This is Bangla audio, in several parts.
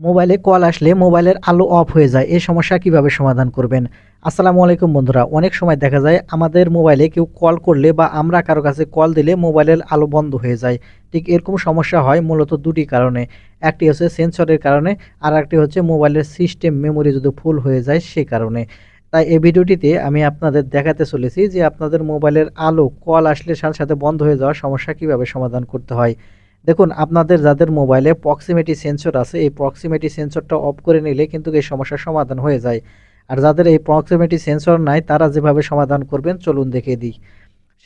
মোবাইলে কল আসলে মোবাইলের আলো অফ হয়ে যায়। এই সমস্যা কীভাবে সমাধান করবেন? আসসালামু আলাইকুম বন্ধুরা। অনেক সময় দেখা যায় আমাদের মোবাইলে কেউ কল করলে বা আমরা কারও কাছে কল দিলে মোবাইলের আলো বন্ধ হয়ে যায়। ঠিক এরকম সমস্যা হয় মূলত দুটি কারণে। একটি হচ্ছে সেন্সরের কারণে, আর একটি হচ্ছে মোবাইলের সিস্টেম মেমোরি যদি ফুল হয়ে যায় সে কারণে। তাই এই ভিডিওটিতে আমি আপনাদের দেখাতে চলেছি যে আপনাদের মোবাইলের আলো, কল আসলে সাথে সাথে বন্ধ হয়ে যাওয়ার সমস্যা কীভাবে সমাধান করতে হয়। দেখুন, আপনাদের যাদের মোবাইলে প্রক্সিমিটি সেন্সর আছে, এই প্রক্সিমিটি সেন্সরটা অফ করে নিলে কিন্তু এই সমস্যার সমাধান হয়ে যায়। আর যাদের এই প্রক্সিমিটি সেন্সর নাই, তারা যেভাবে সমাধান করবেন, চলুন দেখে দিই।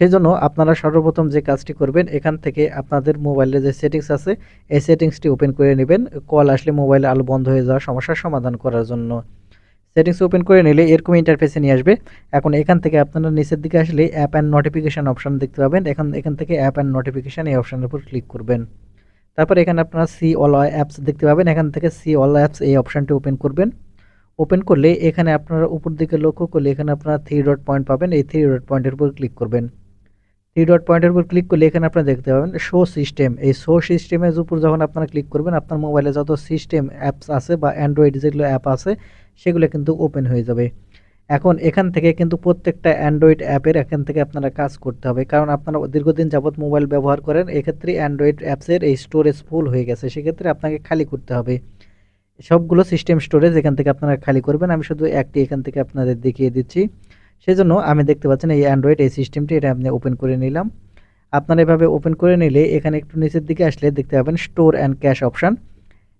সেই জন্য আপনারা সর্বপ্রথম যে কাজটি করবেন, এখান থেকে আপনাদের মোবাইলে যে সেটিংস আছে, এই সেটিংসটি ওপেন করে নেবেন। কল আসলে মোবাইলে আলো বন্ধ হয়ে যাওয়ার সমস্যার সমাধান করার জন্য। সেটিংস ওপেন করে নিলে এরকম ইন্টারফেসে নিয়ে আসবে। এখন এখান থেকে আপনারা নিচের দিকে আসলে অ্যাপ অ্যান্ড নোটিফিকেশান অপশান দেখতে পাবেন। এখান এখান থেকে অ্যাপ অ্যান্ড নোটিফিকেশান এই অপশানের উপর ক্লিক করবেন। তারপর এখানে আপনারা সি অল অ্যাপস দেখতে পাবেন। এখান থেকে সি অল অ্যাপস এই অপশানটি ওপেন করবেন। ওপেন করলে এখানে আপনারা উপর দিকে লক্ষ্য করলে এখানে আপনারা থ্রি ডট পয়েন্ট পাবেন। এই থ্রি ডট পয়েন্টের উপর ক্লিক করবেন। থ্রি ডট পয়েন্টের উপর ক্লিক করলে এখানে আপনারা দেখতে পাবেন শো সিস্টেম এই শো সিস্টেমের উপর যখন আপনারা ক্লিক করবেন, আপনার মোবাইলে যত সিস্টেম অ্যাপস আছে বা অ্যান্ড্রয়েড যেগুলো অ্যাপ আছে, সেগুলো কিন্তু ওপেন হয়ে যাবে। এখন এখান থেকে কিন্তু প্রত্যেকটা অ্যান্ড্রয়েড অ্যাপের এখান থেকে আপনারা কাজ করতে হবে। কারণ আপনারা দীর্ঘদিন যাবৎ মোবাইল ব্যবহার করেন, এক্ষেত্রে অ্যান্ড্রয়েড অ্যাপসের এই স্টোরেজ ফুল হয়ে গেছে। সেক্ষেত্রে আপনাকে খালি করতে হবে। সবগুলো সিস্টেম স্টোরেজ এখান থেকে আপনারা খালি করবেন। আমি শুধু একটি এখান থেকে আপনাদের দেখিয়ে দিচ্ছি। সেজন্য আমি দেখতে পাচ্ছেন এই অ্যান্ড্রয়েড এই সিস্টেমটি এটা আপনি ওপেন করে নিলাম। আপনারা এভাবে ওপেন করে নিলে এখানে একটু নিচের দিকে আসলে দেখতে পাবেন স্টোর অ্যান্ড ক্যাশ অপশান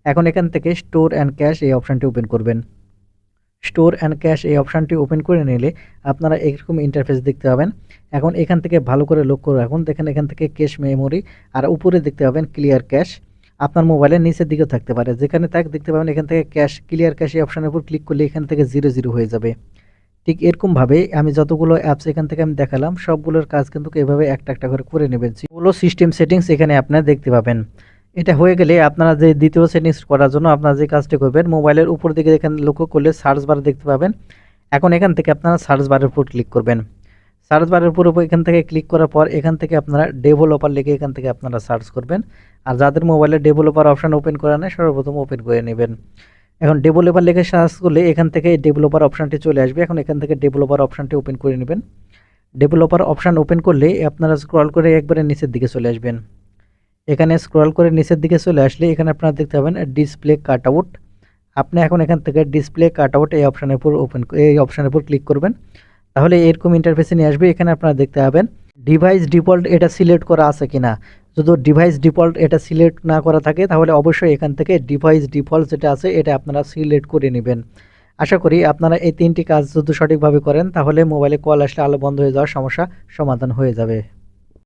এখন এখান থেকে স্টোর অ্যান্ড ক্যাশ এই অপশানটি ওপেন করবেন। স্টোর অ্যান্ড ক্যাশ এই অপশানটি ওপেন করে নিলে আপনারা এরকম ইন্টারফেস দেখতে পাবেন। এখন এখান থেকে ভালো করে লক্ষ্য রাখুন। দেখেন এখান থেকে ক্যাশ মেমোরি আর উপরে দেখতে পাবেন ক্লিয়ার ক্যাশ আপনার মোবাইলের নিচের দিকেও থাকতে পারে। যেখানে থাক দেখতে পাবেন এখান থেকে ক্যাশ ক্লিয়ার ক্যাশ এই অপশানের উপর ক্লিক করলে এখান থেকে জিরো জিরো হয়ে যাবে। ঠিক এরকমভাবে আমি যতগুলো অ্যাপস এখান থেকে আমি দেখালাম, সবগুলোর কাজ কিন্তু এভাবে একটা একটা করে করে নেবেন। ওগুলো সিস্টেম সেটিংস এখানে আপনারা দেখতে পাবেন। এটা হয়ে গেলে আপনারা যে দ্বিতীয় সেটিংস করার জন্য আপনারা যে কাজটি করবেন, মোবাইলের উপর দিকে এখানে লক্ষ্য করলে সার্চ বার দেখতে পাবেন। এখন এখান থেকে আপনারা সার্চ বারের উপর ক্লিক করবেন। সার্চ বারের উপর এখান থেকে ক্লিক করার পর এখান থেকে আপনারা ডেভেলপার লিখে এখান থেকে আপনারা সার্চ করবেন। আর যাদের মোবাইলে ডেভেলপার অপশান ওপেন করা নেই, সর্বপ্রথম ওপেন করে নেবেন। এখন ডেভেলপার লিখে সার্চ করলে এখান থেকে ডেভেলপার অপশানটি চলে আসবে। এখন এখান থেকে ডেভেলপার অপশানটি ওপেন করে নেবেন। ডেভেলপার অপশান ওপেন করলে আপনারা স্ক্রল করে একবারে নিচের দিকে চলে আসবেন। এখানে স্ক্রল করে নিচের দিকে চলে আসলে এখানে আপনারা দেখতে পাবেন ডিসপ্লে কাট আউট আপনি এখন এখান থেকে ডিসপ্লে কাট আউট এই অপশানের উপর ওপেন এই অপশানের উপর ক্লিক করবেন। তাহলে এরকম ইন্টারফেসে নিয়ে আসবে। এখানে আপনারা দেখতে পাবেন ডিভাইস ডিফল্ট এটা সিলেক্ট করা আছে কি না যদি ডিভাইস ডিফল্ট এটা সিলেক্ট না করা থাকে, তাহলে অবশ্যই এখান থেকে ডিভাইস ডিফল্ট যেটা আছে, এটা আপনারা সিলেক্ট করে নেবেন। আশা করি আপনারা এই তিনটি কাজ যদি সঠিকভাবে করেন, তাহলে মোবাইলে কল আসলে আলো বন্ধ হয়ে যাওয়ার সমস্যা সমাধান হয়ে যাবে।